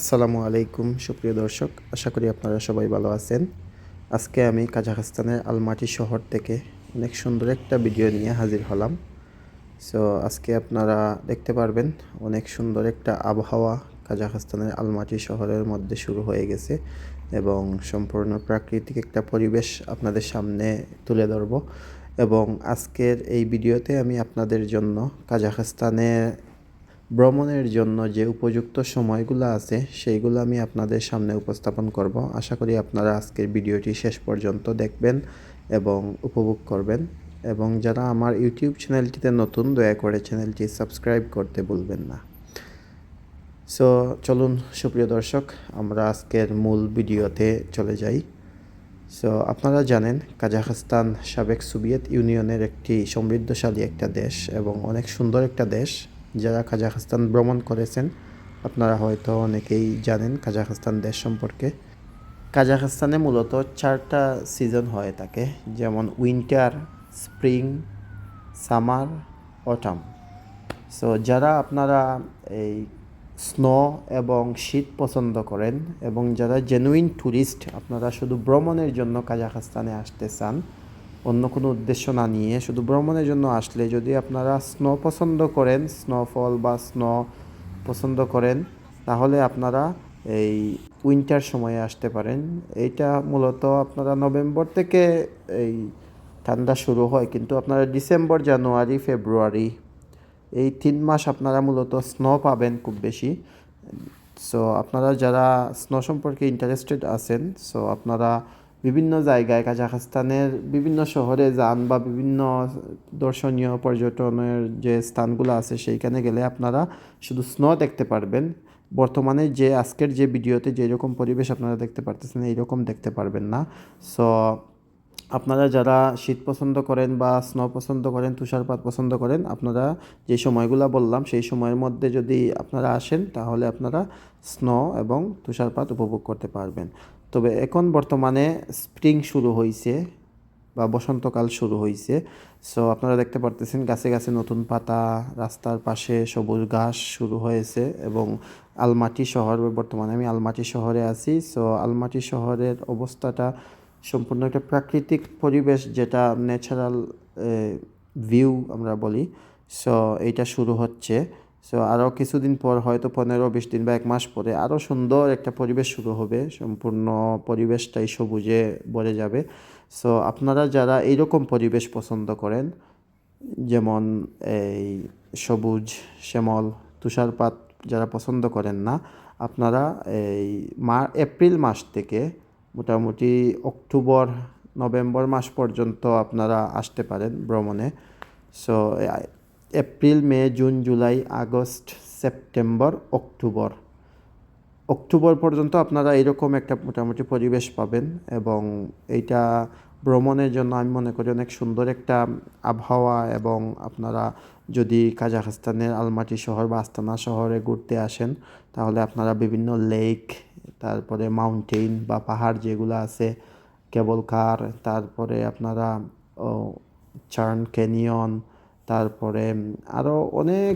আসসালামু আলাইকুম, সুপ্রিয় দর্শক। আশা করি আপনারা সবাই ভালো আছেন। আজকে আমি কাজাখস্তানের আলমাটি শহর থেকে অনেক সুন্দর একটা ভিডিও নিয়ে হাজির হলাম। সো আজকে আপনারা দেখতে পারবেন অনেক সুন্দর একটা আবহাওয়া কাজাখস্তানের আলমাটি শহরের মধ্যে শুরু হয়ে গেছে এবং সম্পূর্ণ প্রাকৃতিক একটা পরিবেশ আপনাদের সামনে তুলে ধরব। এবং আজকের এই ভিডিওতে আমি আপনাদের জন্য কাজাখস্তানে ভ্রমণের জন্য যে উপযুক্ত সময়গুলো আছে, সেইগুলো আমি আপনাদের সামনে উপস্থাপন করব। আশা করি আপনারা আজকের ভিডিওটি শেষ পর্যন্ত দেখবেন এবং উপভোগ করবেন। এবং যারা আমার ইউটিউব চ্যানেলটিতে নতুন, দয়া করে চ্যানেলটি সাবস্ক্রাইব করতে ভুলবেন না। সো, চলুন, সুপ্রিয় দর্শক, আমরা আজকের মূল ভিডিওতে চলে যাই। সো, আপনারা জানেন, কাজাখস্তান সাবেক সোভিয়েত ইউনিয়নের একটি সমৃদ্ধশালী একটা দেশ এবং অনেক সুন্দর একটা দেশ। যারা কাজাখস্তান ভ্রমণ করেছেন, আপনারা হয়তো অনেকেই জানেন কাজাখস্তান দেশ সম্পর্কে। কাজাখস্তানে মূলত চারটা সিজন হয়ে থাকে যেমন winter spring summer autumn so যারা আপনারা এই স্নো এবং শীত পছন্দ করেন এবং যারা জেনুইন ট্যুরিস্ট আপনারা শুধু ভ্রমণের জন্য কাজাখস্তানে আসতে চান অন্য কোনো উদ্দেশ্য না নিয়ে, শুধু ভ্রমণের জন্য আসলে যদি আপনারা স্নো পছন্দ করেন স্নোফল বা স্নো পছন্দ করেন, তাহলে আপনারা এই উইন্টার সময়ে আসতে পারেন। এইটা মূলত আপনারা নভেম্বর থেকে এই ঠান্ডা শুরু হয়, কিন্তু আপনারা ডিসেম্বর, জানুয়ারি, ফেব্রুয়ারি এই তিন মাস আপনারা মূলত স্নো পাবেন খুব বেশি। সো আপনারা যারা স্নো সম্পর্কে ইন্টারেস্টেড আছেন সো আপনারা বিভিন্ন জায়গায় কাজাখস্তানের বিভিন্ন শহরে যান বা বিভিন্ন দর্শনীয় পর্যটনের যে স্থানগুলো আছে, সেইখানে গেলে আপনারা শুধু স্নো দেখতে পারবেন। বর্তমানে যে আজকের যে ভিডিওতে যেরকম পরিবেশ আপনারা দেখতে পারতেছেন, এইরকম দেখতে পারবেন না। সো, আপনারা যারা শীত পছন্দ করেন বা স্নো পছন্দ করেন, তুষারপাত পছন্দ করেন, আপনারা যে সময়গুলো বললাম, সেই সময়ের মধ্যে যদি আপনারা আসেন, তাহলে আপনারা স্নো এবং তুষারপাত উপভোগ করতে পারবেন। তবে এখন বর্তমানে স্প্রিং শুরু হয়েছে বা বসন্তকাল শুরু হয়েছে সো আপনারা দেখতে পারতেছেন গাছে গাছে নতুন পাতা, রাস্তার পাশে সবুজ ঘাস শুরু হয়েছে এবং আলমাটি শহর, বর্তমানে আমি আলমাটি শহরে আছি। সো আলমাটি শহরের অবস্থাটা সম্পূর্ণ একটা প্রাকৃতিক পরিবেশ যেটা ন্যাচারাল ভিউ আমরা বলি। সো এইটা শুরু হচ্ছে। সো আরও কিছুদিন পর হয়তো পনেরো, বিশ দিন বা এক মাস পরে আরও সুন্দর একটা পরিবেশ শুরু হবে। সম্পূর্ণ পরিবেশটাই সবুজে ভরে যাবে। সো আপনারা যারা এইরকম পরিবেশ পছন্দ করেন, যেমন এই সবুজ, শ্যামল, তুষারপাত যারা পছন্দ করেন না, আপনারা এই মা, এপ্রিল মাস থেকে মোটামুটি অক্টোবর, নভেম্বর মাস পর্যন্ত আপনারা আসতে পারেন ভ্রমণে। So April, May, June, July August September, October. October পর্যন্ত আপনারা এরকম একটা মোটামুটি পরিবেশ পাবেন এবং এইটা ভ্রমণের জন্য আমি মনে করি অনেক সুন্দর একটা আবহাওয়া এবং আপনারা যদি কাজাখস্তানের আলমাটি শহর বা আস্তানা শহরে ঘুরতে আসেন, তাহলে আপনারা বিভিন্ন লেক তারপরে মাউন্টেন বা পাহাড় যেগুলো আছে, কেবল কার তারপরে আপনারা চার্ন ক্যানিয়ন তারপরে আরও অনেক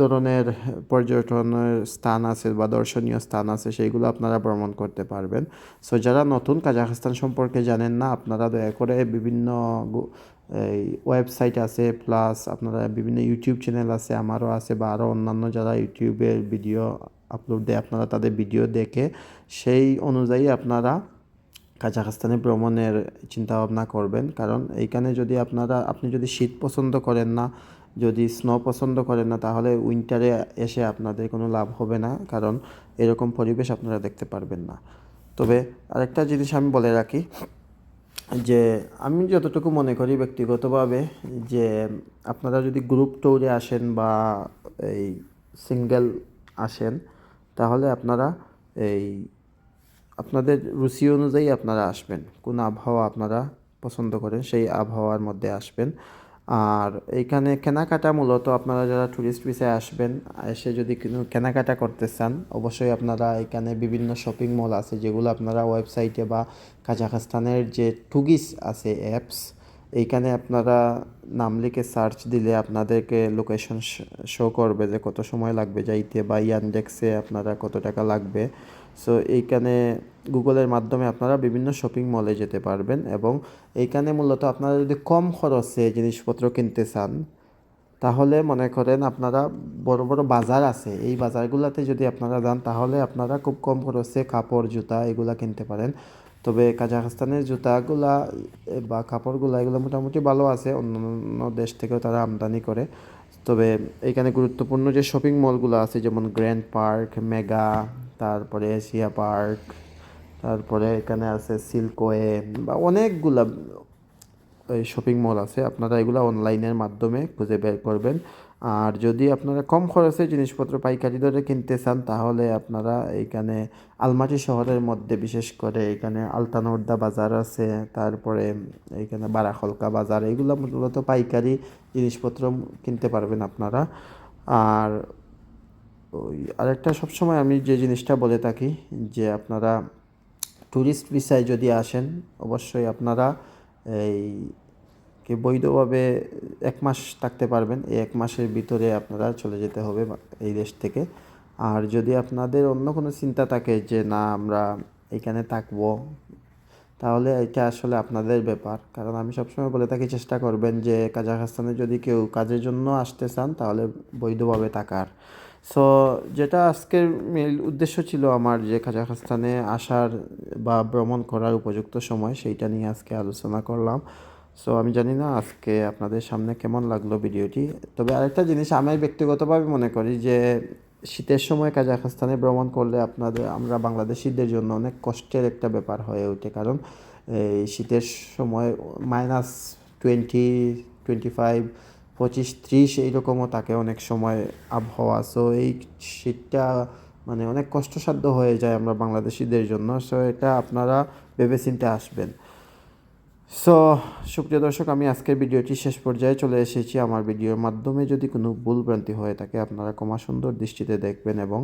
ধরনের পর্যটনের স্থান আছে বা দর্শনীয় স্থান আছে সেইগুলো আপনারা ভ্রমণ করতে পারবেন। সো যারা নতুন কাজাখস্তান সম্পর্কে জানেন না, আপনারা দয়া করে বিভিন্ন এই ওয়েবসাইট আছে প্লাস আপনারা বিভিন্ন ইউটিউব চ্যানেল আছে, আমারও আছে, বা আরও অন্যান্য যারা ইউটিউবের ভিডিও আপলোড দেয়, আপনারা তাদের ভিডিও দেখে, সেই অনুযায়ী আপনারা কাজাখস্তানে ভ্রমণের চিন্তাভাবনা করবেন। কারণ এইখানে যদি আপনারা, আপনি যদি শীত পছন্দ করেন না, যদি স্নো পছন্দ করেন না, তাহলে উইন্টারে এসে আপনাদের কোনো লাভ হবে না। কারণ এরকম পরিবেশ আপনারা দেখতে পারবেন না। তবে আরেকটা জিনিস আমি বলে রাখি, যে আমি যতটুকু মনে করি ব্যক্তিগতভাবে, যে আপনারা যদি গ্রুপ ট্যুরে আসেন বা এই সিঙ্গেল আসেন, তাহলে আপনারা এই আপনাদের রুচি অনুযায়ী আপনারা আসবেন। কোন আবহাওয়া আপনারা পছন্দ করেন, সেই আবহাওয়ার মধ্যে আসবেন। আর এইখানে কেনাকাটা মূলত আপনারা যারা ট্যুরিস্ট ভিসায় আসবেন, এসে যদি কেনাকাটা করতে চান, অবশ্যই আপনারা এখানে বিভিন্ন শপিং মল আছে, যেগুলো আপনারা ওয়েবসাইটে বা কাজাখস্তানের যে টুগিস আছে অ্যাপস এইখানে আপনারা নাম লিখে সার্চ দিলে আপনাদেরকে লোকেশন শো করবে যে কত সময় লাগবে যাইতে বা ইয়ানডেক্সে আপনারা কত টাকা লাগবে। সো এইখানে গুগলের মাধ্যমে আপনারা বিভিন্ন শপিং মলে যেতে পারবেন এবং এইখানে মূলত আপনারা যদি কম খরচে জিনিসপত্র কিনতে চান, তাহলে মনে করেন আপনারা বড় বড় বাজার আছে। এই বাজারগুলোতে যদি আপনারা যান, তাহলে আপনারা খুব কম খরচে কাপড়, জুতা এগুলা কিনতে পারেন। তবে কাজাখস্তানের জুতাগুলা বা কাপড়গুলা এগুলো মোটামুটি ভালো আছে। অন্যান্য দেশ থেকেও তারা আমদানি করে। তবে এখানে গুরুত্বপূর্ণ যে শপিং মলগুলো আছে, যেমন গ্র্যান্ড পার্ক মেগা তারপরে এশিয়া পার্ক, তারপরে এখানে আছে সিল্কওয়ে বা অনেকগুলা শপিং মল আছে। আপনারা এগুলো অনলাইনের মাধ্যমে খুঁজে বের করবেন। আর যদি আপনারা কম খরচে জিনিসপত্র পাইকারি দরে কিনতে চান, তাহলে আপনারা এইখানে আলমাটি শহরের মধ্যে, বিশেষ করে এখানে আলতানোর্দা বাজার আছে, তারপরে এইখানে বারাখলকা বাজার, এগুলো মূলত পাইকারি জিনিসপত্র কিনতে পারবেন আপনারা। আর ওই আরেকটা সবসময় আমি যে জিনিসটা বলে থাকি যে আপনারা ট্যুরিস্ট ভিসায় যদি আসেন, অবশ্যই আপনারা এই কি বৈধভাবে এক মাস থাকতে পারবেন। এই এক মাসের ভিতরে আপনারা চলে যেতে হবে এই দেশ থেকে। আর যদি আপনাদের অন্য কোনো চিন্তা থাকে যে না, আমরা এখানে থাকব, তাহলে এটা আসলে আপনাদের ব্যাপার। কারণ আমি সবসময় বলে থাকি, চেষ্টা করবেন যে কাজাখস্তানে যদি কেউ কাজের জন্য আসতে চান, তাহলে বৈধভাবে থাকার। সো যেটা আজকের মেল উদ্দেশ্য ছিল আমার যে কাজাখস্তানে আসার বা ভ্রমণ করার উপযুক্ত সময়, সেইটা নিয়ে আজকে আলোচনা করলাম। সো আমি জানি না আজকে আপনাদের সামনে কেমন লাগল ভিডিওটি। তবে আরেকটা জিনিস আমি ব্যক্তিগতভাবে মনে করি যে, শীতের সময় কাজাখস্তানে ভ্রমণ করলে আপনাদের, আমরা বাংলাদেশিদের জন্য অনেক কষ্টের একটা ব্যাপার হয়ে ওঠে। কারণ, এই শীতের সময় মাইনাস টোয়েন্টি টোয়েন্টি ফাইভ পঁচিশ, ত্রিশ এইরকমও থাকে অনেক সময় আবহাওয়া। সো এই শীতটা মানে অনেক কষ্টসাধ্য হয়ে যায় আমরা বাংলাদেশিদের জন্য। সো এটা আপনারা ভেবেচিন্তে আসবেন। সো সুপ্রিয় দর্শক, আমি আজকের ভিডিওটি শেষ পর্যায়ে চলে এসেছি। আমার ভিডিওর মাধ্যমে যদি কোনো ভুল ভ্রান্তি হয়ে থাকে, আপনারা ক্ষমা সুন্দর দৃষ্টিতে দেখবেন এবং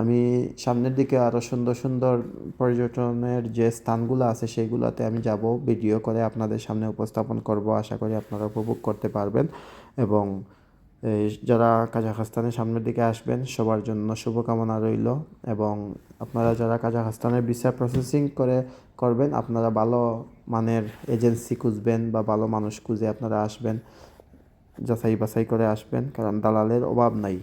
আমি সামনের দিকে আরও সুন্দর সুন্দর পর্যটনের যে স্থানগুলো আছে সেইগুলোতে আমি যাব। ভিডিও করে আপনাদের সামনে উপস্থাপন করব। আশা করি আপনারা উপভোগ করতে পারবেন। এবং যারা কাজাখস্তানের সামনের দিকে আসবেন, সবার জন্য শুভকামনা রইল এবং আপনারা যারা কাজাখস্তানের ভিসা প্রসেসিং করে করবেন, আপনারা ভালো মানের এজেন্সি খুঁজবেন বা ভালো মানুষ খুঁজে আপনারা আসবেন, যাচাই বাছাই করে আসবেন, কারণ দালালের অভাব নাই।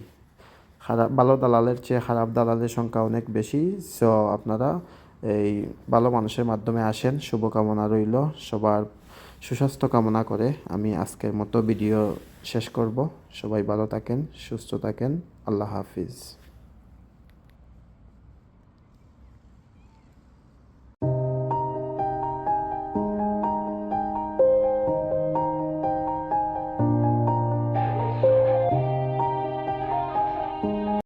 খারাপ, ভালো দালালের চেয়ে খারাপ দালালের সংখ্যা অনেক বেশি সো আপনারা এই ভালো মানুষের মাধ্যমে আসেন, শুভকামনা রইল, সবার সুস্বাস্থ্য কামনা করে আমি আজকের মতো ভিডিও শেষ করব। সবাই ভালো থাকেন সুস্থ থাকেন। আল্লাহ হাফিজ।